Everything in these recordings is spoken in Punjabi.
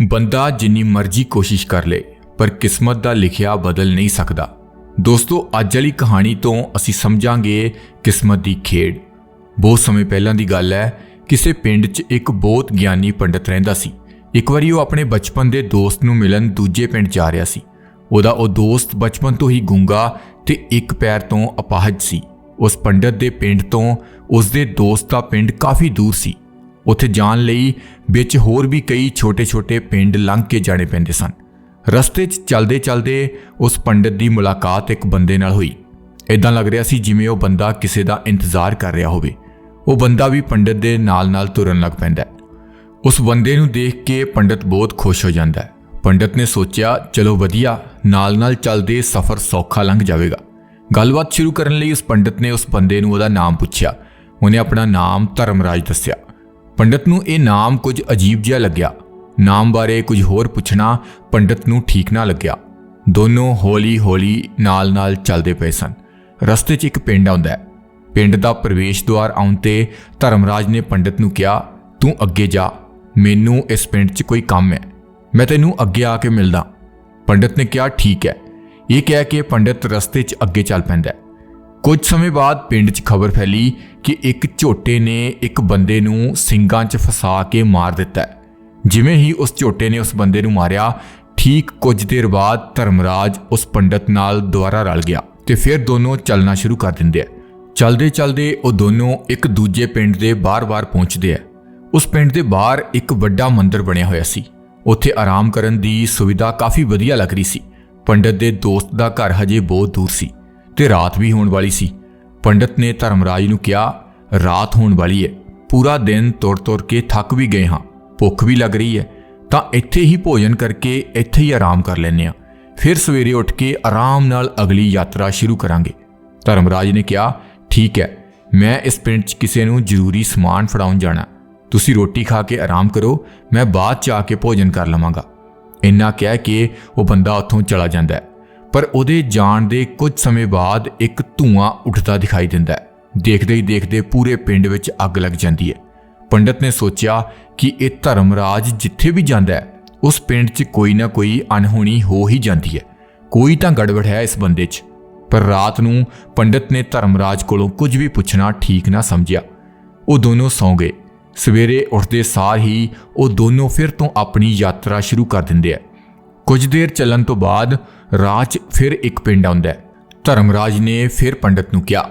ਬੰਦਾ ਜਿੰਨੀ ਮਰਜ਼ੀ ਕੋਸ਼ਿਸ਼ ਕਰ ਲੇ, ਪਰ ਕਿਸਮਤ ਦਾ ਲਿਖਿਆ ਬਦਲ ਨਹੀਂ ਸਕਦਾ। ਦੋਸਤੋ, ਅੱਜ ਵਾਲੀ ਕਹਾਣੀ ਤੋਂ ਅਸੀਂ ਸਮਝਾਂਗੇ ਕਿਸਮਤ ਦੀ ਖੇਡ। ਬਹੁਤ ਸਮੇਂ ਪਹਿਲਾਂ ਦੀ ਗੱਲ ਹੈ, ਕਿਸੇ ਪਿੰਡ 'ਚ ਇੱਕ ਬਹੁਤ ਗਿਆਨੀ ਪੰਡਤ ਰਹਿੰਦਾ ਸੀ। ਇੱਕ ਵਾਰੀ ਉਹ ਆਪਣੇ ਬਚਪਨ ਦੇ ਦੋਸਤ ਨੂੰ ਮਿਲਣ ਦੂਜੇ ਪਿੰਡ ਜਾ ਰਿਹਾ ਸੀ। ਉਹਦਾ ਉਹ ਦੋਸਤ ਬਚਪਨ ਤੋਂ ਹੀ ਗੁੰਗਾ ਤੇ ਇੱਕ ਪੈਰ ਤੋਂ ਅਪਾਹਜ ਸੀ। ਉਸ ਪੰਡਤ ਦੇ ਪਿੰਡ ਤੋਂ ਉਸ ਦੇ ਦੋਸਤ ਦਾ ਪਿੰਡ ਕਾਫੀ ਦੂਰ ਸੀ। ਉੱਥੇ ਜਾਣ ਲਈ ਵਿੱਚ ਹੋਰ ਵੀ ਕਈ ਛੋਟੇ-ਛੋਟੇ ਪਿੰਡ ਲੰਘ ਕੇ ਜਾਣੇ ਪੈਂਦੇ ਸਨ। ਰਸਤੇ 'ਚ ਚੱਲਦੇ-ਚੱਲਦੇ ਉਸ ਪੰਡਿਤ ਦੀ ਮੁਲਾਕਾਤ ਇੱਕ ਬੰਦੇ ਨਾਲ ਹੋਈ। ਇਦਾਂ ਲੱਗ ਰਿਹਾ ਸੀ ਜਿਵੇਂ ਉਹ ਬੰਦਾ ਕਿਸੇ ਦਾ ਇੰਤਜ਼ਾਰ ਕਰ ਰਿਹਾ ਹੋਵੇ। ਉਹ ਬੰਦਾ ਵੀ ਪੰਡਿਤ ਦੇ ਨਾਲ-ਨਾਲ ਤੁਰਨ ਲੱਗ ਪੈਂਦਾ ਹੈ। ਉਸ ਬੰਦੇ ਨੂੰ ਦੇਖ ਕੇ ਪੰਡਿਤ ਬਹੁਤ ਖੁਸ਼ ਹੋ ਜਾਂਦਾ ਹੈ। ਪੰਡਤ ਨੇ ਸੋਚਿਆ, ਚਲੋ ਵਧੀਆ, ਨਾਲ-ਨਾਲ ਚੱਲਦੇ ਸਫ਼ਰ ਸੌਖਾ ਲੰਘ ਜਾਵੇਗਾ। ਗੱਲਬਾਤ ਸ਼ੁਰੂ ਕਰਨ ਲਈ ਉਸ ਪੰਡਿਤ ਨੇ ਉਸ ਬੰਦੇ ਨੂੰ ਉਹਦਾ ਨਾਮ ਪੁੱਛਿਆ। ਉਹਨੇ ਆਪਣਾ ਨਾਮ ਧਰਮਰਾਜ ਦੱਸਿਆ। ਪੰਡਤ ਨੂੰ ਇਹ ਨਾਮ ਕੁਝ ਅਜੀਬ ਜਿਹਾ ਲੱਗਿਆ। ਨਾਮ ਬਾਰੇ ਕੁਝ ਹੋਰ ਪੁੱਛਣਾ ਪੰਡਤ ਨੂੰ ਠੀਕ ਨਾ ਲੱਗਿਆ। ਦੋਨੋਂ ਹੌਲੀ-ਹੌਲੀ ਨਾਲ-ਨਾਲ ਚੱਲਦੇ ਪਏ ਸਨ। ਰਸਤੇ 'ਚ ਇੱਕ ਪਿੰਡ ਆਉਂਦਾ ਹੈ। ਪਿੰਡ ਦਾ ਪ੍ਰਵੇਸ਼ ਦੁਆਰ ਆਉਣ ਤੇ ਧਰਮਰਾਜ ਨੇ ਪੰਡਤ ਨੂੰ ਕਿਹਾ, ਤੂੰ ਅੱਗੇ ਜਾ। ਮੈਨੂੰ ਇਸ ਪਿੰਡ 'ਚ ਕੋਈ ਕੰਮ ਹੈ। ਮੈਂ ਤੈਨੂੰ ਅੱਗੇ ਆ ਕੇ ਮਿਲਦਾ। ਪੰਡਤ ਨੇ ਕਿਹਾ, ਠੀਕ ਹੈ। ਇਹ ਕਹਿ ਕੇ ਪੰਡਤ ਰਸਤੇ 'ਚ ਅੱਗੇ ਚੱਲ ਪੈਂਦਾ ਹੈ। ਕੁਝ ਸਮੇਂ ਬਾਅਦ ਪਿੰਡ 'ਚ ਖਬਰ ਫੈਲੀ ਕਿ ਇੱਕ ਝੋਟੇ ਨੇ ਇੱਕ ਬੰਦੇ ਨੂੰ ਸਿੰਗਾਂ 'ਚ ਫਸਾ ਕੇ ਮਾਰ ਦਿੱਤਾ ਹੈ। ਜਿਵੇਂ ਹੀ ਉਸ ਝੋਟੇ ਨੇ ਉਸ ਬੰਦੇ ਨੂੰ ਮਾਰਿਆ, ਠੀਕ ਕੁਝ ਦੇਰ ਬਾਅਦ ਧਰਮਰਾਜ ਉਸ ਪੰਡਤ ਨਾਲ ਦੁਬਾਰਾ ਰਲ ਗਿਆ ਤੇ ਫਿਰ ਦੋਨੋਂ ਚੱਲਣਾ ਸ਼ੁਰੂ ਕਰ ਦਿੰਦੇ ਆ ਚਲਦੇ ਚਲਦੇ ਉਹ ਦੋਨੋਂ ਇੱਕ ਦੂਜੇ ਪਿੰਡ ਦੇ ਬਾਰ-ਬਾਰ ਪਹੁੰਚਦੇ ਆ ਉਸ ਪਿੰਡ ਦੇ ਬਾਹਰ ਇੱਕ ਵੱਡਾ ਮੰਦਿਰ ਬਣਿਆ ਹੋਇਆ ਸੀ। ਉੱਥੇ ਆਰਾਮ ਕਰਨ ਦੀ ਸੁਵਿਧਾ ਕਾਫੀ ਵਧੀਆ ਲੱਗ ਰਹੀ ਸੀ। ਪੰਡਤ ਦੇ ਦੋਸਤ ਦਾ ਘਰ ਹਜੇ ਬਹੁਤ ਦੂਰ ਸੀ। ਤੇ ਰਾਤ ਵੀ ਹੋਣ ਵਾਲੀ ਸੀ। ਪੰਡਤ ਨੇ ਧਰਮਰਾਜ ਨੂੰ ਕਿਹਾ, ਰਾਤ ਹੋਣ ਵਾਲੀ ਹੈ ਪੂਰਾ ਦਿਨ ਤੁਰ-ਤੁਰ ਕੇ ਥੱਕ ਵੀ ਗਏ ਹਾਂ। ਭੁੱਖ ਵੀ ਲੱਗ ਰਹੀ ਹੈ ਤਾਂ ਇੱਥੇ ਹੀ ਭੋਜਨ ਕਰਕੇ ਇੱਥੇ ਹੀ ਆਰਾਮ ਕਰ ਲੈਂਦੇ ਹਾਂ। ਫਿਰ ਸਵੇਰੇ ਉੱਠ ਕੇ ਆਰਾਮ ਨਾਲ ਅਗਲੀ ਯਾਤਰਾ ਸ਼ੁਰੂ ਕਰਾਂਗੇ। ਧਰਮਰਾਜ ਨੇ ਕਿਹਾ, ਠੀਕ ਹੈ। ਮੈਂ ਇਸ ਪਿੰਡ 'ਚ ਕਿਸੇ ਨੂੰ ਜ਼ਰੂਰੀ ਸਮਾਨ ਫੜਾਉਣ ਜਾਣਾ। ਤੁਸੀਂ ਰੋਟੀ ਖਾ ਕੇ ਆਰਾਮ ਕਰੋ। ਮੈਂ ਬਾਅਦ 'ਚ ਆ ਕੇ ਭੋਜਨ ਕਰ ਲਵਾਂਗਾ। ਇੰਨਾ ਕਹਿ ਕੇ ਉਹ ਬੰਦਾ ਉੱਥੋਂ ਚਲਾ ਜਾਂਦਾ ਹੈ। ਪਰ ਉਹਦੇ ਜਾਣ ਦੇ ਕੁਝ ਸਮੇਂ ਬਾਅਦ ਇੱਕ ਧੂਆਂ ਉੱਠਦਾ ਦਿਖਾਈ ਦਿੰਦਾ ਹੈ। ਦੇਖਦੇ ਹੀ ਦੇਖਦੇ ਪੂਰੇ ਪਿੰਡ ਵਿੱਚ ਅੱਗ ਲੱਗ ਜਾਂਦੀ ਹੈ। ਪੰਡਤ ਨੇ ਸੋਚਿਆ ਕਿ ਇਹ ਧਰਮਰਾਜ ਜਿੱਥੇ ਵੀ ਜਾਂਦਾ ਹੈ, ਉਸ ਪਿੰਡ 'ਚ ਕੋਈ ਨਾ ਕੋਈ ਅਣਹੋਣੀ ਹੋ ਹੀ ਜਾਂਦੀ ਹੈ। ਕੋਈ ਤਾਂ ਗੜਬੜ ਹੈ ਇਸ ਬੰਦੇ 'ਚ। ਪਰ ਰਾਤ ਨੂੰ ਪੰਡਤ ਨੇ ਧਰਮਰਾਜ ਕੋਲੋਂ ਕੁਝ ਵੀ ਪੁੱਛਣਾ ਠੀਕ ਨਾ ਸਮਝਿਆ। ਉਹ ਦੋਨੋਂ ਸੌਂ ਗਏ। ਸਵੇਰੇ ਉੱਠਦੇ ਸਾਰ ਹੀ ਉਹ ਦੋਨੋਂ ਫਿਰ ਤੋਂ ਆਪਣੀ ਯਾਤਰਾ ਸ਼ੁਰੂ ਕਰ ਦਿੰਦੇ ਆ। ਕੁਝ ਦੇਰ ਚੱਲਣ ਤੋਂ ਬਾਅਦ ਰਾਹ 'ਚ ਫਿਰ ਇੱਕ ਪਿੰਡ ਆਉਂਦਾ ਹੈ। ਧਰਮਰਾਜ ਨੇ ਫਿਰ ਪੰਡਤ ਨੂੰ ਕਿਹਾ,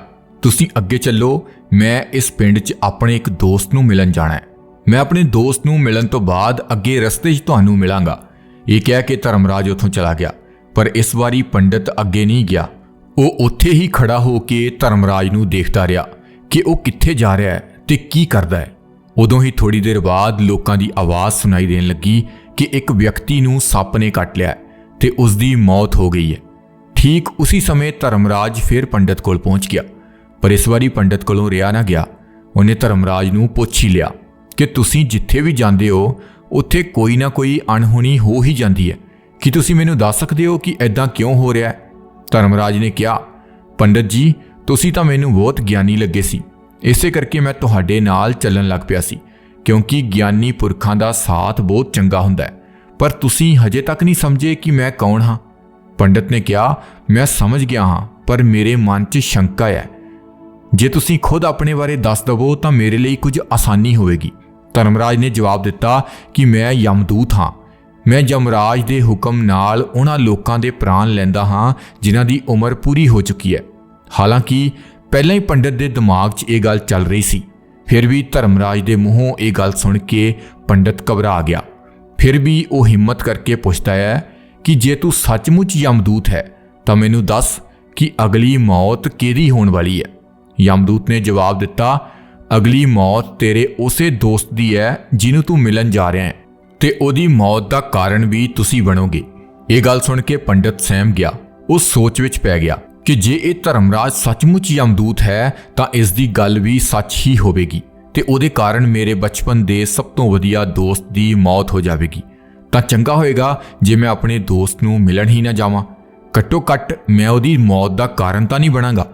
ਤੁਸੀਂ ਅੱਗੇ ਚੱਲੋ, ਮੈਂ ਇਸ ਪਿੰਡ 'ਚ ਆਪਣੇ ਇੱਕ ਦੋਸਤ ਨੂੰ ਮਿਲਣ ਜਾਣਾ ਹੈ। ਮੈਂ ਆਪਣੇ ਦੋਸਤ ਨੂੰ ਮਿਲਣ ਤੋਂ ਬਾਅਦ ਅੱਗੇ ਰਸਤੇ 'ਚ ਤੁਹਾਨੂੰ ਮਿਲਾਂਗਾ। ਇਹ ਕਹਿ ਕੇ ਧਰਮਰਾਜ ਉੱਥੋਂ ਚਲਾ ਗਿਆ, ਪਰ ਇਸ ਵਾਰੀ ਪੰਡਤ ਅੱਗੇ ਨਹੀਂ ਗਿਆ। ਉਹ ਉੱਥੇ ਹੀ ਖੜਾ ਹੋ ਕੇ ਧਰਮਰਾਜ ਨੂੰ ਦੇਖਦਾ ਰਿਹਾ ਕਿ ਉਹ ਕਿੱਥੇ ਜਾ ਰਿਹਾ ਹੈ ਤੇ ਕੀ ਕਰਦਾ ਹੈ। ਉਦੋਂ ਹੀ ਥੋੜੀ ਦੇਰ ਬਾਅਦ ਲੋਕਾਂ ਦੀ ਆਵਾਜ਼ ਸੁਣਾਈ ਦੇਣ ਲੱਗੀ ਕਿ ਇੱਕ ਵਿਅਕਤੀ ਨੂੰ ਸੱਪ ਨੇ ਕੱਟ ਲਿਆ ਹੈ। ਤੇ ਉਸ ਦੀ ਮੌਤ ਹੋ ਗਈ ਹੈ। ਠੀਕ ਉਸੇ ਸਮੇਂ ਧਰਮਰਾਜ ਫਿਰ ਪੰਡਤ ਕੋਲ ਪਹੁੰਚ ਗਿਆ। ਪਰ ਇਸ ਵਾਰੀ ਪੰਡਤ ਕੋਲੋਂ ਰਿਹਾ ਨਾ ਗਿਆ। ਉਹਨੇ ਧਰਮਰਾਜ ਨੂੰ ਪੁੱਛ ਹੀ ਲਿਆ ਕਿ ਤੁਸੀਂ ਜਿੱਥੇ ਵੀ ਜਾਂਦੇ ਹੋ, ਉੱਥੇ ਕੋਈ ਨਾ ਕੋਈ ਅਣਹੋਣੀ ਹੋ ਹੀ ਜਾਂਦੀ ਹੈ। ਕੀ ਤੁਸੀਂ ਮੈਨੂੰ ਦੱਸ ਸਕਦੇ ਹੋ ਕਿ ਐਦਾਂ ਕਿਉਂ ਹੋ ਰਿਹਾ ਹੈ? ਧਰਮਰਾਜ ਨੇ ਕਿਹਾ, ਪੰਡਤ ਜੀ, ਤੁਸੀਂ ਤਾਂ ਮੈਨੂੰ ਬਹੁਤ ਗਿਆਨੀ ਲੱਗੇ ਸੀ। ਇਸੇ ਕਰਕੇ ਮੈਂ ਤੁਹਾਡੇ ਨਾਲ ਚੱਲਣ ਲੱਗ ਪਿਆ ਸੀ, ਕਿਉਂਕਿ ਗਿਆਨੀ ਪੁਰਖਾਂ ਦਾ ਸਾਥ ਬਹੁਤ ਚੰਗਾ ਹੁੰਦਾ ਹੈ। ਪਰ ਤੁਸੀਂ ਹਜੇ ਤੱਕ ਨਹੀਂ ਸਮਝੇ ਕਿ ਮੈਂ ਕੌਣ ਹਾਂ। ਪੰਡਤ ਨੇ ਕਿਹਾ, ਮੈਂ ਸਮਝ ਗਿਆ ਹਾਂ, ਪਰ ਮੇਰੇ ਮਨ 'ਚ ਸ਼ੰਕਾ ਹੈ। ਜੇ ਤੁਸੀਂ ਖੁਦ ਆਪਣੇ ਬਾਰੇ ਦੱਸ ਦਵੋ, ਤਾਂ ਮੇਰੇ ਲਈ ਕੁਝ ਆਸਾਨੀ ਹੋਵੇਗੀ। ਧਰਮਰਾਜ ਨੇ ਜਵਾਬ ਦਿੱਤਾ ਕਿ ਮੈਂ ਯਮਦੂਤ ਹਾਂ। ਮੈਂ ਯਮਰਾਜ ਦੇ ਹੁਕਮ ਨਾਲ ਉਹਨਾਂ ਲੋਕਾਂ ਦੇ ਪ੍ਰਾਣ ਲੈਂਦਾ ਹਾਂ, ਜਿਨ੍ਹਾਂ ਦੀ ਉਮਰ ਪੂਰੀ ਹੋ ਚੁੱਕੀ ਹੈ। ਹਾਲਾਂਕਿ, ਪਹਿਲਾਂ ਹੀ ਪੰਡਤ ਦੇ ਦਿਮਾਗ 'ਚ ਇਹ ਗੱਲ ਚੱਲ ਰਹੀ ਸੀ। ਫਿਰ ਵੀ ਧਰਮਰਾਜ ਦੇ ਮੂੰਹੋਂ ਇਹ ਗੱਲ ਸੁਣ ਕੇ ਪੰਡਤ ਘਬਰਾ ਗਿਆ। ਫਿਰ ਵੀ ਉਹ ਹਿੰਮਤ ਕਰਕੇ ਪੁੱਛਦਾ ਹੈ ਕਿ ਜੇ ਤੂੰ ਸੱਚਮੁੱਚ ਯਮਦੂਤ ਹੈ, ਤਾਂ ਮੈਨੂੰ ਦੱਸ ਕਿ ਅਗਲੀ ਮੌਤ ਕਿਹਦੀ ਹੋਣ ਵਾਲੀ ਹੈ। ਯਮਦੂਤ ਨੇ ਜਵਾਬ ਦਿੱਤਾ, ਅਗਲੀ ਮੌਤ ਤੇਰੇ ਉਸੇ ਦੋਸਤ ਦੀ ਹੈ ਜਿਹਨੂੰ ਤੂੰ ਮਿਲਣ ਜਾ ਰਿਹਾ ਹੈ ਤੇ ਉਹਦੀ ਮੌਤ ਦਾ ਕਾਰਨ ਵੀ ਤੁਸੀਂ ਬਣੋਗੇ। ਇਹ ਗੱਲ ਸੁਣ ਕੇ ਪੰਡਤ ਸਹਿਮ ਗਿਆ। ਉਹ ਸੋਚ ਵਿੱਚ ਪੈ ਗਿਆ ਕਿ ਜੇ ਇਹ ਧਰਮਰਾਜ ਸੱਚਮੁੱਚ ਯਮਦੂਤ ਹੈ, ਤਾਂ ਇਸ ਦੀ ਗੱਲ ਵੀ ਸੱਚ ਹੀ ਹੋਵੇਗੀ। ਤੇ ਉਹਦੇ ਕਾਰਨ ਮੇਰੇ ਬਚਪਨ ਦੇ ਸਭ ਤੋਂ ਵਧੀਆ ਦੋਸਤ ਦੀ ਮੌਤ ਹੋ ਜਾਵੇਗੀ। ਤਾਂ ਚੰਗਾ ਹੋਏਗਾ ਜੇ ਮੈਂ ਆਪਣੇ ਦੋਸਤ ਨੂੰ ਮਿਲਣ ਹੀ ਨਾ ਜਾਵਾਂ। ਘੱਟੋ ਘੱਟ ਮੈਂ ਉਹਦੀ ਮੌਤ ਦਾ ਕਾਰਨ ਤਾਂ ਨਹੀਂ ਬਣਾਂਗਾ।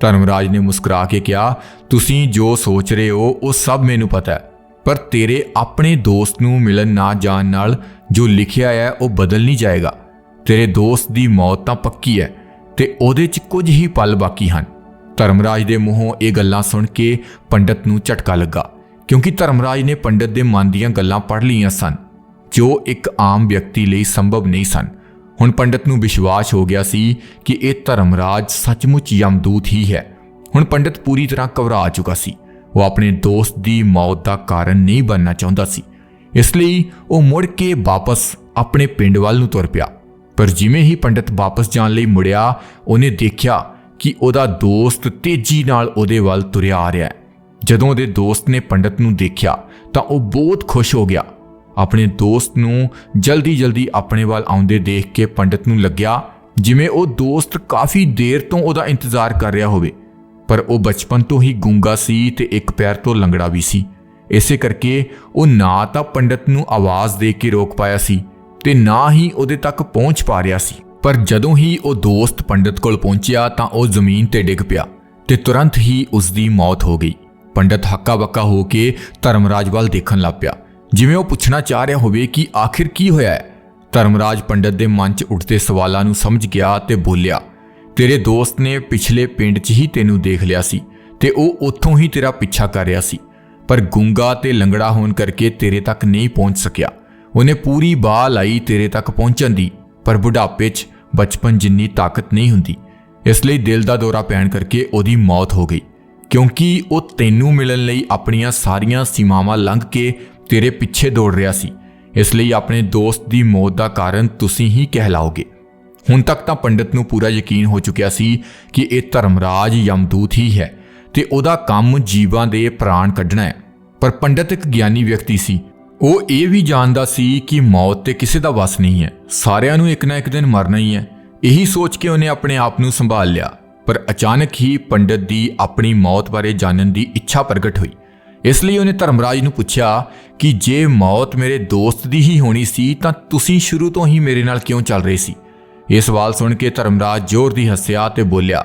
ਧਰਮਰਾਜ ਨੇ ਮੁਸਕਰਾ ਕੇ ਕਿਹਾ, ਤੁਸੀਂ ਜੋ ਸੋਚ ਰਹੇ ਹੋ, ਉਹ ਸਭ ਮੈਨੂੰ ਪਤਾ ਹੈ। ਪਰ ਤੇਰੇ ਆਪਣੇ ਦੋਸਤ ਨੂੰ ਮਿਲਣ ਨਾ ਜਾਣ ਨਾਲ ਜੋ ਲਿਖਿਆ ਹੈ, ਉਹ ਬਦਲ ਨਹੀਂ ਜਾਏਗਾ। ਤੇਰੇ ਦੋਸਤ ਦੀ ਮੌਤ ਤਾਂ ਪੱਕੀ ਹੈ ਤੇ ਉਹਦੇ 'ਚ ਕੁਝ ਹੀ ਪਲ ਬਾਕੀ ਹਨ। ਧਰਮਰਾਜ ਦੇ ਮੂੰਹੋਂ ਇਹ ਗੱਲਾਂ ਸੁਣ ਕੇ ਪੰਡਤ ਨੂੰ ਝਟਕਾ ਲੱਗਾ, ਕਿਉਂਕਿ ਧਰਮਰਾਜ ਨੇ ਪੰਡਤ ਦੇ ਮਨ ਦੀਆਂ ਗੱਲਾਂ ਪੜ੍ਹ ਲਈਆਂ ਸਨ, ਜੋ ਇੱਕ ਆਮ ਵਿਅਕਤੀ ਲਈ ਸੰਭਵ ਨਹੀਂ ਸਨ। ਹੁਣ ਪੰਡਤ ਨੂੰ ਵਿਸ਼ਵਾਸ ਹੋ ਗਿਆ ਸੀ ਕਿ ਇਹ ਧਰਮਰਾਜ ਸੱਚਮੁੱਚ ਯਮਦੂਤ ਹੀ ਹੈ। ਹੁਣ ਪੰਡਤ ਪੂਰੀ ਤਰ੍ਹਾਂ ਘਬਰਾ ਚੁੱਕਾ ਸੀ। ਉਹ ਆਪਣੇ ਦੋਸਤ ਦੀ ਮੌਤ ਦਾ ਕਾਰਨ ਨਹੀਂ ਬਣਨਾ ਚਾਹੁੰਦਾ ਸੀ। ਇਸ ਲਈ ਉਹ ਮੁੜ ਕੇ ਵਾਪਸ ਆਪਣੇ ਪਿੰਡ ਵੱਲ ਨੂੰ ਤੁਰ ਪਿਆ। ਪਰ ਜਿਵੇਂ ਹੀ ਪੰਡਤ ਵਾਪਸ ਜਾਣ ਲਈ ਮੁੜਿਆ, ਉਹਨੇ ਦੇਖਿਆ ਕਿ ਉਹਦਾ ਦੋਸਤ ਤੇਜ਼ੀ ਨਾਲ ਉਹਦੇ ਵੱਲ ਤੁਰਿਆ ਆ ਰਿਹਾ ਹੈ। ਜਦੋਂ ਉਹਦੇ ਦੋਸਤ ਨੇ ਪੰਡਤ ਨੂੰ ਦੇਖਿਆ, ਤਾਂ ਉਹ ਬਹੁਤ ਖੁਸ਼ ਹੋ ਗਿਆ। ਆਪਣੇ ਦੋਸਤ ਨੂੰ ਜਲਦੀ-ਜਲਦੀ ਆਪਣੇ ਵੱਲ ਆਉਂਦੇ ਦੇਖ ਕੇ ਪੰਡਤ ਨੂੰ ਲੱਗਿਆ ਜਿਵੇਂ ਉਹ ਦੋਸਤ ਕਾਫੀ ਦੇਰ ਤੋਂ ਉਹਦਾ ਇੰਤਜ਼ਾਰ ਕਰ ਰਿਹਾ ਹੋਵੇ। ਪਰ ਉਹ ਬਚਪਨ ਤੋਂ ਹੀ ਗੂੰਗਾ ਸੀ ਤੇ ਇੱਕ ਪੈਰ ਤੋਂ ਲੰਗੜਾ ਵੀ ਸੀ। ਇਸੇ ਕਰਕੇ ਉਹ ਨਾ ਤਾਂ ਪੰਡਤ ਨੂੰ ਆਵਾਜ਼ ਦੇ ਕੇ ਰੋਕ ਪਾਇਆ ਸੀ ਤੇ ਨਾ ਹੀ ਉਹਦੇ ਤੱਕ ਪਹੁੰਚ ਪਾ ਰਿਹਾ ਸੀ। ਪਰ ਜਦੋਂ ਹੀ ਉਹ ਦੋਸਤ ਪੰਡਤ ਕੋਲ ਪਹੁੰਚਿਆ ਤਾਂ ਉਹ ਜ਼ਮੀਨ ਤੇ ਡਿੱਗ ਪਿਆ ਤੇ ਤੁਰੰਤ ਹੀ ਉਸ ਦੀ ਮੌਤ ਹੋ ਗਈ। ਪੰਡਤ ਹੱਕਾ ਬੱਕਾ ਹੋ ਕੇ ਧਰਮਰਾਜ ਵੱਲ ਦੇਖਣ ਲੱਗ ਪਿਆ। ਜਿਵੇਂ ਉਹ ਪੁੱਛਣਾ ਚਾਹ ਰਿਹਾ ਹੋਵੇ ਕਿ ਆਖਿਰ ਕੀ ਹੋਇਆ ਹੈ, ਧਰਮਰਾਜ ਪੰਡਤ ਦੇ ਮਨ 'ਚ ਉੱਠਦੇ ਸਵਾਲਾਂ ਨੂੰ ਸਮਝ ਗਿਆ ਤੇ ਬੋਲਿਆ, ਤੇਰੇ ਦੋਸਤ ਨੇ ਪਿਛਲੇ ਪਿੰਡ 'ਚ ਹੀ ਤੈਨੂੰ ਦੇਖ ਲਿਆ ਸੀ ਤੇ ਉਹ ਉੱਥੋਂ ਹੀ ਤੇਰਾ ਪਿੱਛਾ ਕਰ ਰਿਹਾ ਸੀ, ਪਰ ਗੁੰਗਾ ਤੇ ਲੰਗੜਾ ਹੋਣ ਕਰਕੇ ਤੇਰੇ ਤੱਕ ਨਹੀਂ ਪਹੁੰਚ ਸਕਿਆ। ਉਹਨੇ ਪੂਰੀ ਬਾਹ ਲਾਈ ਤੇਰੇ ਤੱਕ ਪਹੁੰਚਣ ਦੀ, ਪਰ ਬੁਢਾਪੇ 'ਚ ਬਚਪਨ ਜਿੰਨੀ ਤਾਕਤ ਨਹੀਂ ਹੁੰਦੀ, ਇਸ ਲਈ ਦਿਲ ਦਾ ਦੌਰਾ ਪੈਣ ਕਰਕੇ ਉਹਦੀ ਮੌਤ ਹੋ ਗਈ। ਕਿਉਂਕਿ ਉਹ ਤੈਨੂੰ ਮਿਲਣ ਲਈ ਆਪਣੀਆਂ ਸਾਰੀਆਂ ਸੀਮਾਵਾਂ ਲੰਘ ਕੇ ਤੇਰੇ ਪਿੱਛੇ ਦੌੜ ਰਿਹਾ ਸੀ। ਇਸ ਲਈ ਆਪਣੇ ਦੋਸਤ ਦੀ ਮੌਤ ਦਾ ਕਾਰਨ ਤੁਸੀਂ ਹੀ ਕਹਿਲਾਓਗੇ। ਹੁਣ ਤੱਕ ਤਾਂ ਪੰਡਤ ਨੂੰ ਪੂਰਾ ਯਕੀਨ ਹੋ ਚੁੱਕਿਆ ਸੀ ਕਿ ਇਹ ਧਰਮਰਾਜ ਯਮਦੂਤ ਹੀ ਹੈ ਤੇ ਉਹਦਾ ਕੰਮ ਜੀਵਾਂ ਦੇ ਪ੍ਰਾਣ ਕੱਢਣਾ ਹੈ। ਪਰ ਪੰਡਤ ਇੱਕ ਗਿਆਨੀ ਵਿਅਕਤੀ ਸੀ ਉਹ ਇਹ ਵੀ ਜਾਣਦਾ ਸੀ ਕਿ ਮੌਤ ਤੇ ਕਿਸੇ ਦਾ ਵਸ ਨਹੀਂ ਹੈ। ਸਾਰਿਆਂ ਨੂੰ ਇੱਕ ਨਾ ਇੱਕ ਦਿਨ ਮਰਨਾ ਹੀ ਹੈ। ਇਹੀ ਸੋਚ ਕੇ ਉਹਨੇ ਆਪਣੇ ਆਪ ਨੂੰ ਸੰਭਾਲ ਲਿਆ। ਪਰ ਅਚਾਨਕ ਹੀ ਪੰਡਤ ਦੀ ਆਪਣੀ ਮੌਤ ਬਾਰੇ ਜਾਣਨ ਦੀ ਇੱਛਾ ਪ੍ਰਗਟ ਹੋਈ। ਇਸ ਲਈ ਉਹਨੇ ਧਰਮਰਾਜ ਨੂੰ ਪੁੱਛਿਆ ਕਿ ਜੇ ਮੌਤ ਮੇਰੇ ਦੋਸਤ ਦੀ ਹੀ ਹੋਣੀ ਸੀ, ਤਾਂ ਤੁਸੀਂ ਸ਼ੁਰੂ ਤੋਂ ਹੀ ਮੇਰੇ ਨਾਲ ਕਿਉਂ ਚੱਲ ਰਹੇ ਸੀ? ਇਹ ਸਵਾਲ ਸੁਣ ਕੇ ਧਰਮਰਾਜ ਜ਼ੋਰ ਦੀ ਹੱਸਿਆ ਤੇ ਬੋਲਿਆ,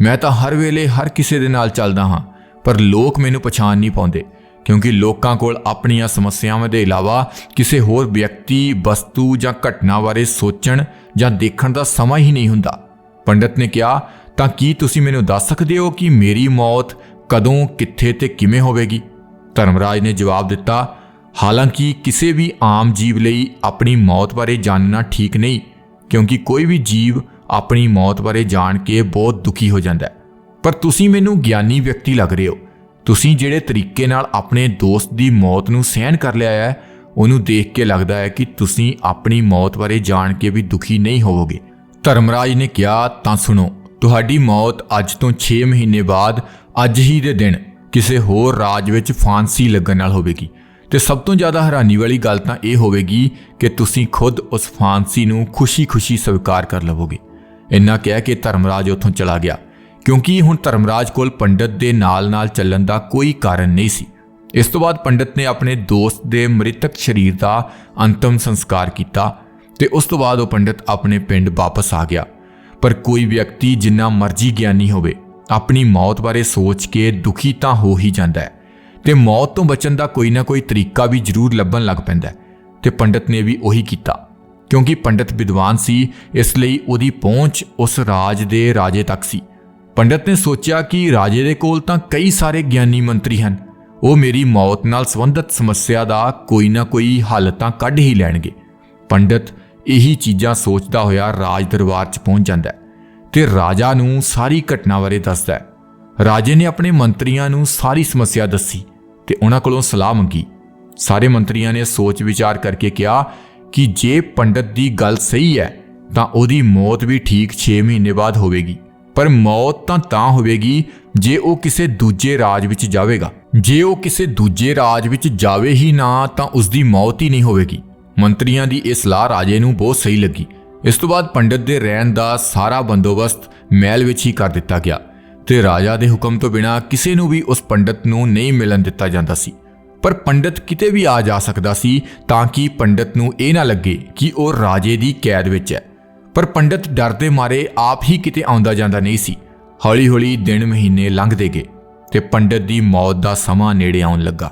ਮੈਂ ਤਾਂ ਹਰ ਵੇਲੇ ਹਰ ਕਿਸੇ ਦੇ ਨਾਲ ਚੱਲਦਾ ਹਾਂ, ਪਰ ਲੋਕ ਮੈਨੂੰ ਪਛਾਣ ਨਹੀਂ ਪਾਉਂਦੇ। ਕਿਉਂਕਿ ਲੋਕਾਂ ਕੋਲ ਆਪਣੀਆਂ ਸਮੱਸਿਆਵਾਂ ਦੇ ਇਲਾਵਾ ਕਿਸੇ ਹੋਰ ਵਿਅਕਤੀ, ਵਸਤੂ ਜਾਂ ਘਟਨਾ ਬਾਰੇ ਸੋਚਣ ਜਾਂ ਦੇਖਣ ਦਾ ਸਮਾਂ ਹੀ ਨਹੀਂ ਹੁੰਦਾ। ਪੰਡਤ ਨੇ ਕਿਹਾ ਤਾਂ ਕੀ ਤੁਸੀਂ ਮੈਨੂੰ ਦੱਸ ਸਕਦੇ ਹੋ ਕਿ ਮੇਰੀ ਮੌਤ ਕਦੋਂ ਕਿੱਥੇ ਤੇ ਕਿਵੇਂ ਹੋਵੇਗੀ? ਧਰਮਰਾਜ ਨੇ ਜਵਾਬ ਦਿੱਤਾ ਹਾਲਾਂਕਿ ਕਿਸੇ ਵੀ ਆਮ ਜੀਵ ਲਈ ਆਪਣੀ ਮੌਤ ਬਾਰੇ ਜਾਣਨਾ ਠੀਕ ਨਹੀਂ ਕਿਉਂਕਿ ਕੋਈ ਵੀ ਜੀਵ ਆਪਣੀ ਮੌਤ ਬਾਰੇ ਜਾਣ ਕੇ ਬਹੁਤ ਦੁਖੀ ਹੋ ਜਾਂਦਾ ਹੈ। ਪਰ ਤੁਸੀਂ ਮੈਨੂੰ ਗਿਆਨੀ ਵਿਅਕਤੀ ਲੱਗ ਰਹੇ ਹੋ। ਤੁਸੀਂ ਜਿਹੜੇ ਤਰੀਕੇ ਨਾਲ ਆਪਣੇ ਦੋਸਤ ਦੀ ਮੌਤ ਨੂੰ ਸਹਿਣ ਕਰ ਲਿਆ ਹੈ, ਉਹਨੂੰ ਦੇਖ ਕੇ ਲੱਗਦਾ ਹੈ ਕਿ ਤੁਸੀਂ ਆਪਣੀ ਮੌਤ ਬਾਰੇ ਜਾਣ ਕੇ ਵੀ ਦੁਖੀ ਨਹੀਂ ਹੋਵੋਗੇ। ਧਰਮਰਾਜ ਨੇ ਕਿਹਾ, ਤਾਂ ਸੁਣੋ, ਤੁਹਾਡੀ ਮੌਤ ਅੱਜ ਤੋਂ 6 ਮਹੀਨੇ ਬਾਅਦ, ਅੱਜ ਹੀ ਦੇ ਦਿਨ, ਕਿਸੇ ਹੋਰ ਰਾਜ ਵਿੱਚ ਫਾਂਸੀ ਲੱਗਣ ਨਾਲ ਹੋਵੇਗੀ। ਤੇ ਸਭ ਤੋਂ ਜ਼ਿਆਦਾ ਹੈਰਾਨੀ ਵਾਲੀ ਗੱਲ ਤਾਂ ਇਹ ਹੋਵੇਗੀ ਕਿ ਤੁਸੀਂ ਖੁਦ ਉਸ ਫਾਂਸੀ ਨੂੰ ਖੁਸ਼ੀ-ਖੁਸ਼ੀ ਸਵੀਕਾਰ ਕਰ ਲਵੋਗੇ। ਇੰਨਾ ਕਹਿ ਕੇ ਧਰਮਰਾਜ ਉੱਥੋਂ ਚਲਾ ਗਿਆ। ਕਿਉਂਕਿ ਹੁਣ ਧਰਮਰਾਜ ਕੋਲ ਪੰਡਤ ਦੇ ਨਾਲ-ਨਾਲ ਚੱਲਣ ਦਾ ਕੋਈ ਕਾਰਨ ਨਹੀਂ ਸੀ। ਇਸ ਤੋਂ ਬਾਅਦ ਪੰਡਤ ਨੇ ਆਪਣੇ ਦੋਸਤ ਦੇ ਮ੍ਰਿਤਕ ਸਰੀਰ ਦਾ ਅੰਤਮ ਸੰਸਕਾਰ ਕੀਤਾ ਤੇ ਉਸ ਤੋਂ ਬਾਅਦ ਉਹ ਪੰਡਤ ਆਪਣੇ ਪਿੰਡ ਵਾਪਸ ਆ ਗਿਆ। ਪਰ ਕੋਈ ਵਿਅਕਤੀ ਜਿੰਨਾ ਮਰਜ਼ੀ ਗਿਆਨੀ ਹੋਵੇ, ਆਪਣੀ ਮੌਤ ਬਾਰੇ ਸੋਚ ਕੇ ਦੁਖੀ ਤਾਂ ਹੋ ਹੀ ਜਾਂਦਾ ਹੈ ਤੇ ਮੌਤ ਤੋਂ ਬਚਣ ਦਾ ਕੋਈ ਨਾ ਕੋਈ ਤਰੀਕਾ ਵੀ ਜ਼ਰੂਰ ਲੱਭਣ ਲੱਗ ਪੈਂਦਾ ਹੈ ਤੇ ਪੰਡਤ ਨੇ ਵੀ ਉਹੀ ਕੀਤਾ। ਕਿਉਂਕਿ ਪੰਡਤ ਵਿਦਵਾਨ ਸੀ, ਇਸ ਲਈ ਉਹਦੀ ਪਹੁੰਚ ਉਸ ਰਾਜ ਦੇ ਰਾਜੇ ਤੱਕ ਸੀ। ਪੰਡਤ ਨੇ ਸੋਚਿਆ ਕਿ ਰਾਜੇ ਦੇ ਕੋਲ ਤਾਂ ਕਈ ਸਾਰੇ ਗਿਆਨੀ ਮੰਤਰੀ ਹਨ। ਉਹ ਮੇਰੀ ਮੌਤ ਨਾਲ ਸੰਬੰਧਿਤ ਸਮੱਸਿਆ ਦਾ ਕੋਈ ਨਾ ਕੋਈ ਹੱਲ ਤਾਂ ਕੱਢ ਹੀ ਲੈਣਗੇ। ਪੰਡਤ ਇਹੀ ਚੀਜ਼ਾਂ ਸੋਚਦਾ ਹੋਇਆ ਰਾਜ ਦਰਬਾਰ 'ਚ ਪਹੁੰਚ ਜਾਂਦਾ ਹੈ ਤੇ ਰਾਜਾ ਨੂੰ ਸਾਰੀ ਘਟਨਾ ਬਾਰੇ ਦੱਸਦਾ ਹੈ। ਰਾਜੇ ਨੇ ਆਪਣੇ ਮੰਤਰੀਆਂ ਨੂੰ ਸਾਰੀ ਸਮੱਸਿਆ ਦੱਸੀ ਤੇ ਉਹਨਾਂ ਕੋਲੋਂ ਸਲਾਹ ਮੰਗੀ। ਸਾਰੇ ਮੰਤਰੀਆਂ ਨੇ ਸੋਚ ਵਿਚਾਰ ਕਰਕੇ ਕਿਹਾ ਕਿ ਜੇ ਪੰਡਤ ਦੀ ਗੱਲ ਸਹੀ ਹੈ, ਤਾਂ ਉਹਦੀ ਮੌਤ ਵੀ ਠੀਕ 6 ਮਹੀਨੇ ਬਾਅਦ ਹੋਵੇਗੀ। ਪਰ ਮੌਤ ਤਾਂ ਤਾਂ ਹੋਵੇਗੀ ਜੇ ਉਹ ਕਿਸੇ ਦੂਜੇ ਰਾਜ ਵਿੱਚ ਜਾਵੇਗਾ। ਜੇ ਉਹ ਕਿਸੇ ਦੂਜੇ ਰਾਜ ਵਿੱਚ ਜਾਵੇ ਹੀ ਨਾ, ਤਾਂ ਉਸ ਦੀ ਮੌਤ ਹੀ ਨਹੀਂ ਹੋਵੇਗੀ। ਮੰਤਰੀਆਂ ਦੀ ਇਹ ਸਲਾਹ ਰਾਜੇ ਨੂੰ ਬਹੁਤ ਸਹੀ ਲੱਗੀ। ਇਸ ਤੋਂ ਬਾਅਦ ਪੰਡਤ ਦੇ ਰਹਿਣ ਦਾ ਸਾਰਾ ਬੰਦੋਬਸਤ ਮਹਿਲ ਵਿੱਚ ਹੀ ਕਰ ਦਿੱਤਾ ਗਿਆ ਤੇ ਰਾਜਾ ਦੇ ਹੁਕਮ ਤੋਂ ਬਿਨਾ ਕਿਸੇ ਨੂੰ ਵੀ ਉਸ ਪੰਡਤ ਨੂੰ ਨਹੀਂ ਮਿਲਣ ਦਿੱਤਾ ਜਾਂਦਾ ਸੀ। ਪਰ ਪੰਡਤ ਕਿਤੇ ਵੀ ਆ ਜਾ ਸਕਦਾ ਸੀ ਤਾਂ ਕਿ ਪੰਡਤ ਨੂੰ ਇਹ ਨਾ ਲੱਗੇ ਕਿ ਉਹ ਰਾਜੇ ਦੀ ਕੈਦ ਵਿੱਚ ਹੈ। ਪਰ ਪੰਡਤ ਡਰ ਦੇ ਮਾਰੇ ਆਪ ਹੀ ਕਿਤੇ ਆਉਂਦਾ ਜਾਂਦਾ ਨਹੀਂ ਸੀ। ਹੌਲੀ-ਹੌਲੀ ਦਿਨ ਮਹੀਨੇ ਲੰਘਦੇ ਗਏ ਤੇ ਪੰਡਤ ਦੀ ਮੌਤ ਦਾ ਸਮਾਂ ਨੇੜੇ ਆਉਣ ਲੱਗਾ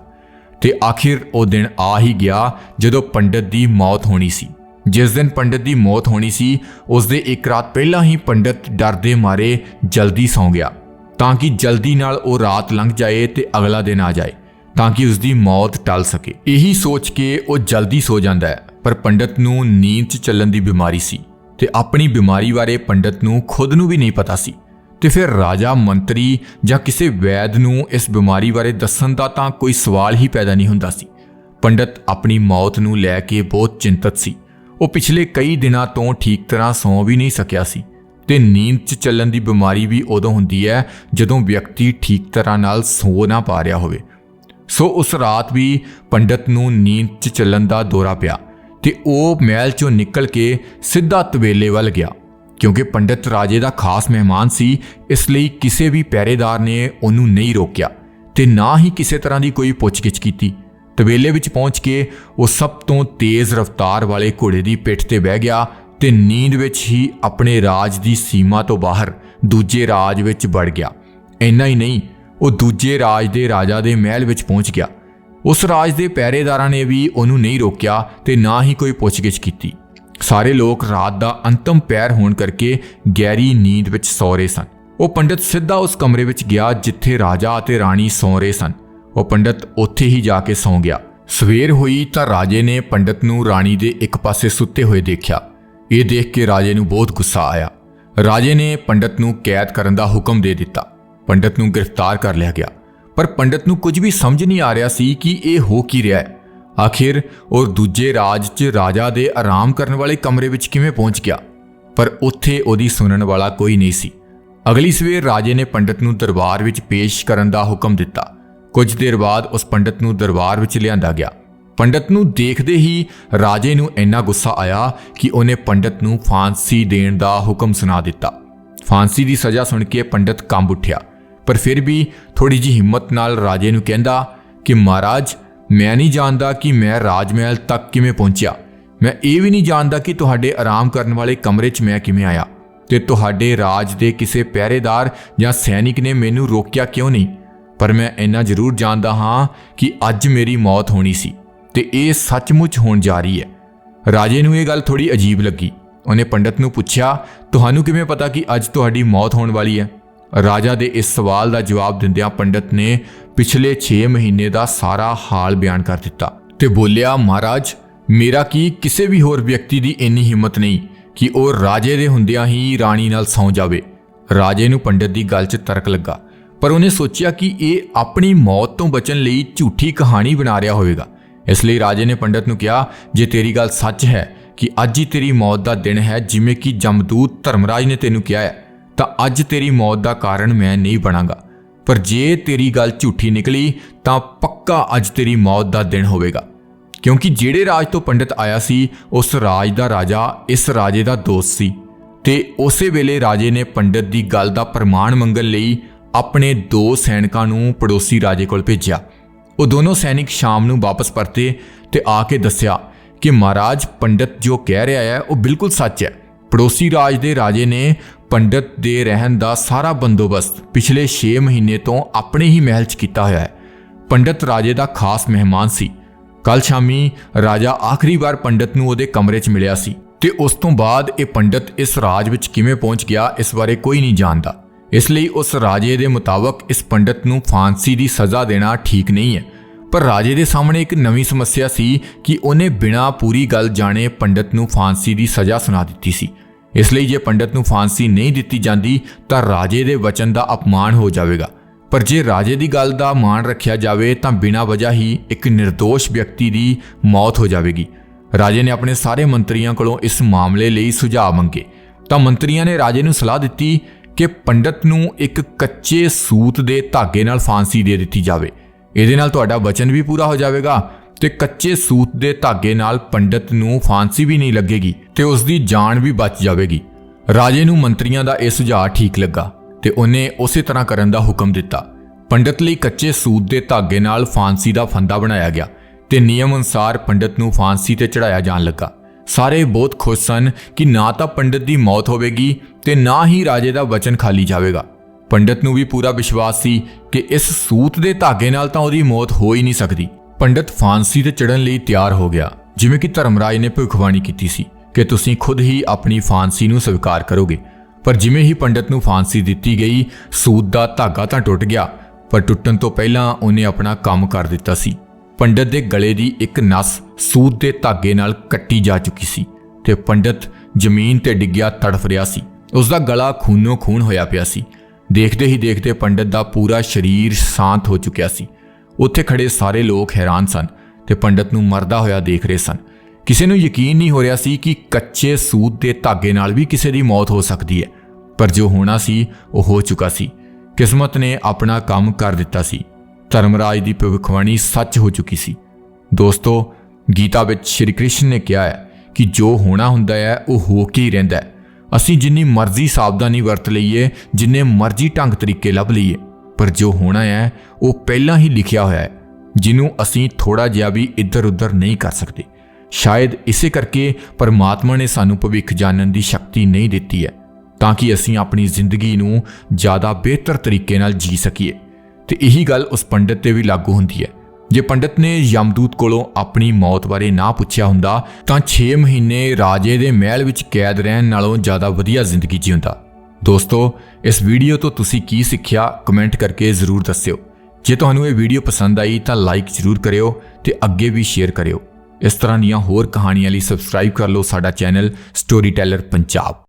ਤੇ ਆਖਿਰ ਉਹ ਦਿਨ ਆ ਹੀ ਗਿਆ ਜਦੋਂ ਪੰਡਤ ਦੀ ਮੌਤ ਹੋਣੀ ਸੀ। ਜਿਸ ਦਿਨ ਪੰਡਤ ਦੀ ਮੌਤ ਹੋਣੀ ਸੀ, ਉਸ ਦੇ ਇੱਕ ਰਾਤ ਪਹਿਲਾਂ ਹੀ ਪੰਡਤ ਡਰ ਦੇ ਮਾਰੇ ਜਲਦੀ ਸੌਂ ਗਿਆ ਤਾਂ ਕਿ ਜਲਦੀ ਨਾਲ ਉਹ ਰਾਤ ਲੰਘ ਜਾਏ ਤੇ ਅਗਲਾ ਦਿਨ ਆ ਜਾਏ ਤਾਂ ਕਿ ਉਸ ਦੀ ਮੌਤ ਟਲ ਸਕੇ। ਇਹੀ ਸੋਚ ਕੇ ਉਹ ਜਲਦੀ ਸੋ ਜਾਂਦਾ ਹੈ, ਪਰ ਪੰਡਤ ਨੂੰ ਨੀਂਦ 'ਚ ਚੱਲਣ ਦੀ ਬਿਮਾਰੀ ਸੀ। ਤੇ ਆਪਣੀ ਬਿਮਾਰੀ ਬਾਰੇ ਪੰਡਤ ਨੂੰ ਖੁਦ ਨੂੰ ਵੀ ਨਹੀਂ ਪਤਾ ਸੀ। ਤੇ ਫਿਰ ਰਾਜਾ, ਮੰਤਰੀ ਜਾਂ ਕਿਸੇ ਵੈਦ ਨੂੰ ਇਸ ਬਿਮਾਰੀ ਬਾਰੇ ਦੱਸਣ ਦਾ ਤਾਂ ਕੋਈ ਸਵਾਲ ਹੀ ਪੈਦਾ ਨਹੀਂ ਹੁੰਦਾ ਸੀ। ਪੰਡਤ ਆਪਣੀ ਮੌਤ ਨੂੰ ਲੈ ਕੇ ਬਹੁਤ ਚਿੰਤਤ ਸੀ। ਉਹ ਪਿਛਲੇ ਕਈ ਦਿਨਾਂ ਤੋਂ ਠੀਕ ਤਰ੍ਹਾਂ ਸੌਂ ਵੀ ਨਹੀਂ ਸਕਿਆ ਸੀ ਤੇ ਨੀਂਦ 'ਚ ਚੱਲਣ ਦੀ ਬਿਮਾਰੀ ਵੀ ਉਦੋਂ ਹੁੰਦੀ ਹੈ ਜਦੋਂ ਵਿਅਕਤੀ ਠੀਕ ਤਰ੍ਹਾਂ ਨਾਲ ਸੌ ਨਾ ਪਾ ਰਿਹਾ ਹੋਵੇ। ਸੋ ਉਸ ਰਾਤ ਵੀ ਪੰਡਤ ਨੂੰ ਨੀਂਦ 'ਚ ਚੱਲਣ ਦਾ ਦੌਰਾ ਪਿਆ। ਤੇ ਉਹ ਮਹਿਲ 'ਚੋਂ ਨਿਕਲ ਕੇ ਸਿੱਧਾ ਤਵੇਲੇ ਵੱਲ ਗਿਆ, ਕਿਉਂਕਿ ਪੰਡਿਤ ਰਾਜੇ ਦਾ ਖਾਸ ਮਹਿਮਾਨ ਸੀ, ਇਸ ਲਈ ਕਿਸੇ ਵੀ ਪਹਿਰੇਦਾਰ ਨੇ ਉਹਨੂੰ ਨਹੀਂ ਰੋਕਿਆ ਤੇ ਨਾ ਹੀ ਕਿਸੇ ਤਰ੍ਹਾਂ ਦੀ ਕੋਈ ਪੁੱਛਗਿੱਛ ਕੀਤੀ। ਤਵੇਲੇ ਵਿੱਚ ਪਹੁੰਚ ਕੇ ਉਹ ਸਭ ਤੋਂ ਤੇਜ਼ ਰਫ਼ਤਾਰ ਵਾਲੇ ਘੋੜੇ ਦੀ ਪਿੱਠ ਤੇ ਬਹਿ ਗਿਆ ਤੇ ਨੀਂਦ ਵਿੱਚ ਹੀ ਆਪਣੇ ਰਾਜ ਦੀ ਸੀਮਾ ਤੋਂ ਬਾਹਰ ਦੂਜੇ ਰਾਜ ਵਿੱਚ ਵੜ ਗਿਆ। ਇੰਨਾ ਹੀ ਨਹੀਂ, ਉਹ ਦੂਜੇ ਰਾਜ ਦੇ ਰਾਜਾ ਦੇ ਮਹਿਲ ਵਿੱਚ ਪਹੁੰਚ ਗਿਆ। ਉਸ ਰਾਜ ਦੇ ਪਹਿਰੇਦਾਰਾਂ ਨੇ ਵੀ ਉਹਨੂੰ ਨਹੀਂ ਰੋਕਿਆ ਤੇ ਨਾ ਹੀ ਕੋਈ ਪੁੱਛਗਿੱਛ ਕੀਤੀ। ਸਾਰੇ ਲੋਕ ਰਾਤ ਦਾ ਅੰਤਮ ਪੈਰ ਹੋਣ ਕਰਕੇ ਗਹਿਰੀ ਨੀਂਦ ਵਿੱਚ ਸੌ ਰਹੇ ਸਨ। ਉਹ ਪੰਡਿਤ ਸਿੱਧਾ ਉਸ ਕਮਰੇ ਵਿੱਚ ਗਿਆ ਜਿੱਥੇ ਰਾਜਾ ਅਤੇ ਰਾਣੀ ਸੌ ਰਹੇ ਸਨ। ਉਹ ਪੰਡਿਤ ਉੱਥੇ ਹੀ ਜਾ ਕੇ ਸੌਂ ਗਿਆ। ਸਵੇਰ ਹੋਈ ਤਾਂ ਰਾਜੇ ਨੇ ਪੰਡਿਤ ਨੂੰ ਰਾਣੀ ਦੇ ਇੱਕ ਪਾਸੇ ਸੁੱਤੇ ਹੋਏ ਦੇਖਿਆ। ਇਹ ਦੇਖ ਕੇ ਰਾਜੇ ਨੂੰ ਬਹੁਤ ਗੁੱਸਾ ਆਇਆ। ਰਾਜੇ ਨੇ ਪੰਡਿਤ ਨੂੰ ਕੈਦ ਕਰਨ ਦਾ ਹੁਕਮ ਦੇ ਦਿੱਤਾ। ਪੰਡਿਤ ਨੂੰ ਗ੍ਰਿਫਤਾਰ ਕਰ ਲਿਆ ਗਿਆ। ਪਰ ਪੰਡਤ ਨੂੰ ਕੁਝ ਵੀ ਸਮਝ ਨਹੀਂ ਆ ਰਿਹਾ ਸੀ ਕਿ ਇਹ ਹੋ ਕੀ ਰਿਹਾ ਹੈ। ਆਖਿਰ ਉਹ ਦੂਜੇ ਰਾਜ 'ਚ ਰਾਜਾ ਦੇ ਆਰਾਮ ਕਰਨ ਵਾਲੇ ਕਮਰੇ ਵਿੱਚ ਕਿਵੇਂ ਪਹੁੰਚ ਗਿਆ? ਪਰ ਉੱਥੇ ਉਹਦੀ ਸੁਣਨ ਵਾਲਾ ਕੋਈ ਨਹੀਂ ਸੀ। ਅਗਲੀ ਸਵੇਰ ਰਾਜੇ ਨੇ ਪੰਡਤ ਨੂੰ ਦਰਬਾਰ ਵਿੱਚ ਪੇਸ਼ ਕਰਨ ਦਾ ਹੁਕਮ ਦਿੱਤਾ। ਕੁਝ ਦੇਰ ਬਾਅਦ ਉਸ ਪੰਡਤ ਨੂੰ ਦਰਬਾਰ ਵਿੱਚ ਲਿਆਂਦਾ ਗਿਆ। ਪੰਡਤ ਨੂੰ ਦੇਖਦੇ ਹੀ ਰਾਜੇ ਨੂੰ ਇੰਨਾ ਗੁੱਸਾ ਆਇਆ ਕਿ ਉਹਨੇ ਪੰਡਤ ਨੂੰ ਫਾਂਸੀ ਦੇਣ ਦਾ ਹੁਕਮ ਸੁਣਾ ਦਿੱਤਾ। ਫਾਂਸੀ ਦੀ ਸਜ਼ਾ ਸੁਣ ਕੇ ਪੰਡਤ ਕੰਬ ਉੱਠਿਆ। ਪਰ ਫਿਰ ਵੀ ਥੋੜੀ ਜੀ ਹਿੰਮਤ ਨਾਲ ਰਾਜੇ ਨੂੰ ਕਹਿੰਦਾ ਕਿ ਮਹਾਰਾਜ, ਮੈਂ ਨਹੀਂ ਜਾਣਦਾ ਕਿ ਮੈਂ ਰਾਜ ਮਹਿਲ ਤੱਕ ਕਿਵੇਂ ਪਹੁੰਚਿਆ। ਮੈਂ ਇਹ ਵੀ ਨਹੀਂ ਜਾਣਦਾ ਕਿ ਤੁਹਾਡੇ ਆਰਾਮ ਕਰਨ ਵਾਲੇ ਕਮਰੇ 'ਚ ਮੈਂ ਕਿਵੇਂ ਆਇਆ ਤੇ ਤੁਹਾਡੇ ਰਾਜ ਦੇ ਕਿਸੇ ਪਹਿਰੇਦਾਰ ਜਾਂ ਸੈਨਿਕ ਨੇ ਮੈਨੂੰ ਰੋਕਿਆ ਕਿਉਂ ਨਹੀਂ? ਪਰ ਮੈਂ ਇੰਨਾ ਜ਼ਰੂਰ ਜਾਣਦਾ ਹਾਂ ਕਿ ਅੱਜ ਮੇਰੀ ਮੌਤ ਹੋਣੀ ਸੀ ਤੇ ਇਹ ਸੱਚਮੁੱਚ ਹੋਣ ਜਾ ਰਹੀ ਹੈ। ਰਾਜੇ ਨੂੰ ਇਹ ਗੱਲ ਥੋੜੀ ਅਜੀਬ ਲੱਗੀ। ਉਹਨੇ ਪੰਡਤ ਨੂੰ ਪੁੱਛਿਆ, ਤੁਹਾਨੂੰ ਕਿਵੇਂ ਪਤਾ ਕਿ ਅੱਜ ਤੁਹਾਡੀ ਮੌਤ ਹੋਣ ਵਾਲੀ ਹੈ? ਰਾਜਾ ਦੇ ਇਸ ਸਵਾਲ ਦਾ ਜਵਾਬ ਦਿੰਦਿਆਂ ਪੰਡਤ ਨੇ ਪਿਛਲੇ 6 ਮਹੀਨੇ ਦਾ ਸਾਰਾ ਹਾਲ ਬਿਆਨ ਕਰ ਦਿੱਤਾ ਤੇ ਬੋਲਿਆ, ਮਹਾਰਾਜ, ਮੇਰਾ ਕੀ ਕਿਸੇ ਵੀ ਹੋਰ ਵਿਅਕਤੀ ਦੀ ਇੰਨੀ ਹਿੰਮਤ ਨਹੀਂ ਕਿ ਉਹ ਰਾਜੇ ਦੇ ਹੁੰਦਿਆਂ ਹੀ ਰਾਣੀ ਨਾਲ ਸੌਂ ਜਾਵੇ? ਰਾਜੇ ਨੂੰ ਪੰਡਤ ਦੀ ਗੱਲ 'ਚ ਤਰਕ ਲੱਗਾ, ਪਰ ਉਹਨੇ ਸੋਚਿਆ ਕਿ ਇਹ ਆਪਣੀ ਮੌਤ ਤੋਂ ਬਚਣ ਲਈ ਝੂਠੀ ਕਹਾਣੀ ਬਣਾ ਰਿਹਾ ਹੋਵੇਗਾ। ਇਸ ਲਈ ਰਾਜੇ ਨੇ ਪੰਡਤ ਨੂੰ ਕਿਹਾ, ਜੇ ਤੇਰੀ ਗੱਲ ਸੱਚ ਹੈ ਕਿ ਅੱਜ ਹੀ ਤੇਰੀ ਮੌਤ ਦਾ ਦਿਨ ਹੈ, ਜਿਵੇਂ ਕਿ ਜਮਦੂਤ ਧਰਮਰਾਜ ਨੇ ਤੈਨੂੰ ਕਿਹਾ ਹੈ ਤਾਂ ਅੱਜ ਤੇਰੀ ਮੌਤ ਦਾ ਕਾਰਨ ਮੈਂ ਨਹੀਂ ਬਣਾਂਗਾ। ਪਰ ਜੇ ਤੇਰੀ ਗੱਲ ਝੂਠੀ ਨਿਕਲੀ, ਤਾਂ ਪੱਕਾ ਅੱਜ ਤੇਰੀ ਮੌਤ ਦਾ ਦਿਨ ਹੋਵੇਗਾ। ਕਿਉਂਕਿ ਜਿਹੜੇ ਰਾਜ ਤੋਂ ਪੰਡਿਤ ਆਇਆ ਸੀ, ਉਸ ਰਾਜ ਦਾ ਰਾਜਾ, ਇਸ ਰਾਜੇ ਦਾ ਦੋਸਤ ਸੀ। ਤੇ ਉਸੇ ਵੇਲੇ ਰਾਜੇ ਨੇ ਪੰਡਿਤ ਦੀ ਗੱਲ ਦਾ ਪ੍ਰਮਾਣ ਮੰਗਣ ਲਈ ਆਪਣੇ ਦੋ ਸੈਨਿਕਾਂ ਨੂੰ ਪੜੋਸੀ ਰਾਜੇ ਕੋਲ ਭੇਜਿਆ। ਉਹ ਦੋਨੋਂ ਸੈਨਿਕ ਸ਼ਾਮ ਨੂੰ ਵਾਪਸ ਪਰਤੇ ਤੇ ਆ ਕੇ ਦੱਸਿਆ ਕਿ ਮਹਾਰਾਜ, ਪੰਡਿਤ ਜੋ ਕਹਿ ਰਿਹਾ ਹੈ, ਉਹ ਬਿਲਕੁਲ ਸੱਚ ਹੈ। ਪੜੋਸੀ ਰਾਜ ਦੇ ਰਾਜੇ ਨੇ ਪੰਡਤ ਦੇ ਰਹਿਣ ਦਾ ਸਾਰਾ ਬੰਦੋਬਸਤ ਪਿਛਲੇ 6 ਮਹੀਨੇ ਤੋਂ ਆਪਣੇ ਹੀ ਮਹਿਲ 'ਚ ਕੀਤਾ ਹੋਇਆ ਹੈ। ਪੰਡਤ ਰਾਜੇ ਦਾ ਖਾਸ ਮਹਿਮਾਨ ਸੀ। ਕੱਲ ਸ਼ਾਮੀ ਰਾਜਾ ਆਖਰੀ ਵਾਰ ਪੰਡਤ ਨੂੰ ਉਹਦੇ ਕਮਰੇ 'ਚ ਮਿਲਿਆ ਸੀ ਤੇ ਉਸ ਤੋਂ ਬਾਅਦ ਇਹ ਪੰਡਤ ਇਸ ਰਾਜ ਵਿੱਚ ਕਿਵੇਂ ਪਹੁੰਚ ਗਿਆ, ਇਸ ਬਾਰੇ ਕੋਈ ਨਹੀਂ ਜਾਣਦਾ। ਇਸ ਲਈ ਉਸ ਰਾਜੇ ਦੇ ਮੁਤਾਬਕ ਇਸ ਪੰਡਤ ਨੂੰ ਫਾਂਸੀ ਦੀ ਸਜ਼ਾ ਦੇਣਾ ਠੀਕ ਨਹੀਂ ਹੈ। ਪਰ ਰਾਜੇ ਦੇ ਸਾਹਮਣੇ ਇੱਕ ਨਵੀਂ ਸਮੱਸਿਆ ਸੀ ਕਿ ਉਹਨੇ ਬਿਨਾਂ ਪੂਰੀ ਗੱਲ ਜਾਣੇ ਪੰਡਤ ਨੂੰ ਫਾਂਸੀ ਦੀ ਸਜ਼ਾ ਸੁਣਾ ਦਿੱਤੀ ਸੀ। ਇਸ ਲਈ ਜੇ ਪੰਡਤ ਨੂੰ ਫਾਂਸੀ ਨਹੀਂ ਦਿੱਤੀ ਜਾਂਦੀ, ਤਾਂ ਰਾਜੇ ਦੇ ਵਚਨ ਦਾ ਅਪਮਾਨ ਹੋ ਜਾਵੇਗਾ। ਪਰ ਜੇ ਰਾਜੇ ਦੀ ਗੱਲ ਦਾ ਮਾਣ ਰੱਖਿਆ ਜਾਵੇ, ਤਾਂ ਬਿਨਾਂ ਵਜ੍ਹਾ ਹੀ ਇੱਕ નિર્ਦੋਸ਼ ਵਿਅਕਤੀ ਦੀ ਮੌਤ ਹੋ ਜਾਵੇਗੀ। ਰਾਜੇ ਨੇ ਆਪਣੇ ਸਾਰੇ ਮੰਤਰੀਆਂ ਕੋਲੋਂ ਇਸ ਮਾਮਲੇ ਲਈ ਸੁਝਾਅ ਮੰਗੇ। ਤਾਂ ਮੰਤਰੀਆਂ ਨੇ ਰਾਜੇ ਨੂੰ ਸਲਾਹ ਦਿੱਤੀ ਕਿ ਪੰਡਤ ਨੂੰ ਇੱਕ ਕੱਚੇ ਸੂਤ ਦੇ ਧਾਗੇ ਨਾਲ ਫਾਂਸੀ ਦੇ ਦਿੱਤੀ ਜਾਵੇ। ਇਹਦੇ ਨਾਲ ਤੁਹਾਡਾ ਵਚਨ ਵੀ ਪੂਰਾ ਹੋ ਜਾਵੇਗਾ ਤੇ ਕੱਚੇ ਸੂਤ ਦੇ ਧਾਗੇ ਨਾਲ ਪੰਡਤ ਨੂੰ ਫਾਂਸੀ ਵੀ ਨਹੀਂ ਲੱਗੇਗੀ ਤੇ ਉਸ ਦੀ ਜਾਨ ਵੀ ਬਚ ਜਾਵੇਗੀ। ਰਾਜੇ ਨੂੰ ਮੰਤਰੀਆਂ ਦਾ ਇਹ ਸੁਝਾਅ ਠੀਕ ਲੱਗਾ ਤੇ ਉਹਨੇ ਉਸੇ ਤਰ੍ਹਾਂ ਕਰਨ ਦਾ ਹੁਕਮ ਦਿੱਤਾ। ਪੰਡਤ ਲਈ ਕੱਚੇ ਸੂਤ ਦੇ ਧਾਗੇ ਨਾਲ ਫਾਂਸੀ ਦਾ ਫੰਦਾ ਬਣਾਇਆ ਗਿਆ ਤੇ ਨਿਯਮ ਅਨੁਸਾਰ ਪੰਡਤ ਨੂੰ ਫਾਂਸੀ ਤੇ ਚੜਾਇਆ ਜਾਣ ਲੱਗਾ। ਸਾਰੇ ਬਹੁਤ ਖੁਸ਼ ਸਨ ਕਿ ਨਾ ਤਾਂ ਪੰਡਤ ਦੀ ਮੌਤ ਹੋਵੇਗੀ ਤੇ ਨਾ ਹੀ ਰਾਜੇ ਦਾ ਵਚਨ ਖਾਲੀ ਜਾਵੇਗਾ। ਪੰਡਤ ਨੂੰ ਵੀ ਪੂਰਾ ਵਿਸ਼ਵਾਸ ਸੀ ਕਿ ਇਸ ਸੂਤ ਦੇ ਧਾਗੇ ਨਾਲ ਤਾਂ ਉਹਦੀ ਮੌਤ ਹੋ ਹੀ ਨਹੀਂ ਸਕਦੀ। ਪੰਡਤ ਫਾਂਸੀ ਤੇ ਚੜਨ ਲਈ ਤਿਆਰ ਹੋ ਗਿਆ, ਜਿਵੇਂ ਕਿ ਧਰਮਰਾਜ ਨੇ ਭਵਿੱਖਬਾਣੀ ਕੀਤੀ ਸੀ ਕਿ ਤੁਸੀਂ ਖੁਦ ਹੀ ਆਪਣੀ ਫਾਂਸੀ ਨੂੰ ਸਵੀਕਾਰ ਕਰੋਗੇ। ਪਰ ਜਿਵੇਂ ਹੀ ਪੰਡਤ ਨੂੰ ਫਾਂਸੀ ਦਿੱਤੀ ਗਈ, ਸੂਤ ਦਾ ਧਾਗਾ ਤਾਂ ਟੁੱਟ ਗਿਆ, ਪਰ ਟੁੱਟਣ ਤੋਂ ਪਹਿਲਾਂ ਉਹਨੇ ਆਪਣਾ ਕੰਮ ਕਰ ਦਿੱਤਾ ਸੀ। ਪੰਡਤ ਦੇ ਗਲੇ ਦੀ ਇੱਕ ਨਸ ਸੂਤ ਦੇ ਧਾਗੇ ਨਾਲ ਕੱਟੀ ਜਾ ਚੁੱਕੀ ਸੀ ਤੇ ਪੰਡਤ ਜ਼ਮੀਨ ਤੇ ਡਿੱਗਿਆ ਤੜਫ ਰਿਹਾ ਸੀ। ਉਸ ਦਾ ਗਲਾ ਖੂਨੋ ਖੂਨ ਹੋਇਆ ਪਿਆ ਸੀ। ਦੇਖਦੇ ਹੀ ਦੇਖਦੇ ਪੰਡਤ ਦਾ ਪੂਰਾ ਸਰੀਰ ਸ਼ਾਂਤ ਹੋ ਚੁੱਕਿਆ ਸੀ। ਉੱਥੇ ਖੜੇ ਸਾਰੇ ਲੋਕ ਹੈਰਾਨ ਸਨ ਤੇ ਪੰਡਤ ਨੂੰ ਮਰਦਾ ਹੋਇਆ ਦੇਖ ਰਹੇ ਸਨ। ਕਿਸੇ ਨੂੰ ਯਕੀਨ ਨਹੀਂ ਹੋ ਰਿਹਾ ਸੀ ਕਿ ਕੱਚੇ ਸੂਤ ਦੇ ਧਾਗੇ ਨਾਲ ਵੀ ਕਿਸੇ ਦੀ ਮੌਤ ਹੋ ਸਕਦੀ ਹੈ, ਪਰ ਜੋ ਹੋਣਾ ਸੀ, ਉਹ ਹੋ ਚੁੱਕਾ ਸੀ। ਕਿਸਮਤ ਨੇ ਆਪਣਾ ਕੰਮ ਕਰ ਦਿੱਤਾ ਸੀ। ਧਰਮਰਾਜ ਦੀ ਭਵਿੱਖਬਾਣੀ ਸੱਚ ਹੋ ਚੁੱਕੀ ਸੀ। ਦੋਸਤੋ, ਗੀਤਾ ਵਿੱਚ ਸ਼੍ਰੀ ਕ੍ਰਿਸ਼ਨ ਨੇ ਕਿਹਾ ਹੈ ਕਿ ਜੋ ਹੋਣਾ ਹੁੰਦਾ ਹੈ, ਉਹ ਹੋ ਕੇ ਹੀ ਰਹਿੰਦਾ ਹੈ। ਅਸੀਂ ਜਿੰਨੀ ਮਰਜ਼ੀ ਸਾਵਧਾਨੀ ਵਰਤ ਲਈਏ, ਜਿੰਨੇ ਮਰਜ਼ੀ ਢੰਗ ਤਰੀਕੇ ਲੱਭ ਲਈਏ। ਪਰ ਜੋ ਹੋਣਾ ਹੈ, ਉਹ ਪਹਿਲਾਂ ਹੀ ਲਿਖਿਆ ਹੋਇਆ ਹੈ, ਜਿਹਨੂੰ ਅਸੀਂ ਥੋੜਾ ਜਿਹਾ ਵੀ ਇੱਧਰ-ਉੱਧਰ ਨਹੀਂ ਕਰ ਸਕਦੇ। ਸ਼ਾਇਦ ਇਸੇ ਕਰਕੇ ਪਰਮਾਤਮਾ ਨੇ ਸਾਨੂੰ ਭਵਿੱਖ ਜਾਣਨ ਦੀ ਸ਼ਕਤੀ ਨਹੀਂ ਦਿੱਤੀ ਹੈ, ਤਾਂ ਕਿ ਅਸੀਂ ਆਪਣੀ ਜ਼ਿੰਦਗੀ ਨੂੰ ਜ਼ਿਆਦਾ ਬਿਹਤਰ ਤਰੀਕੇ ਨਾਲ ਜੀ ਸਕੀਏ। ਤੇ ਇਹੀ ਗੱਲ ਉਸ ਪੰਡਤ ਤੇ ਵੀ ਲਾਗੂ ਹੁੰਦੀ ਹੈ। ਜੇ ਪੰਡਤ ਨੇ ਯਮਦੂਤ ਕੋਲੋਂ ਆਪਣੀ ਮੌਤ ਬਾਰੇ ਨਾ ਪੁੱਛਿਆ ਹੁੰਦਾ, ਤਾਂ 6 ਮਹੀਨੇ ਰਾਜੇ ਦੇ ਮਹਿਲ ਵਿੱਚ ਕੈਦ ਰਹਿਣ ਨਾਲੋਂ ਜ਼ਿਆਦਾ ਵਧੀਆ ਜ਼ਿੰਦਗੀ ਜਿਉਂਦਾ। ਦੋਸਤੋ, ਇਸ ਵੀਡੀਓ ਤੋਂ ਤੁਸੀਂ ਕੀ ਸਿੱਖਿਆ ਕਮੈਂਟ ਕਰਕੇ ਜ਼ਰੂਰ ਦੱਸਿਓ। ਜੇ ਤੁਹਾਨੂੰ ਇਹ ਵੀਡੀਓ ਪਸੰਦ ਆਈ ਤਾਂ ਲਾਈਕ ਜ਼ਰੂਰ ਕਰਿਓ ਤੇ ਅੱਗੇ ਵੀ ਸ਼ੇਅਰ ਕਰਿਓ। ਇਸ ਤਰ੍ਹਾਂ ਦੀਆਂ ਹੋਰ ਕਹਾਣੀਆਂ ਲਈ ਸਬਸਕ੍ਰਾਈਬ ਕਰ ਲਓ ਸਾਡਾ ਚੈਨਲ ਸਟੋਰੀ ਟੈਲਰ ਪੰਜਾਬ।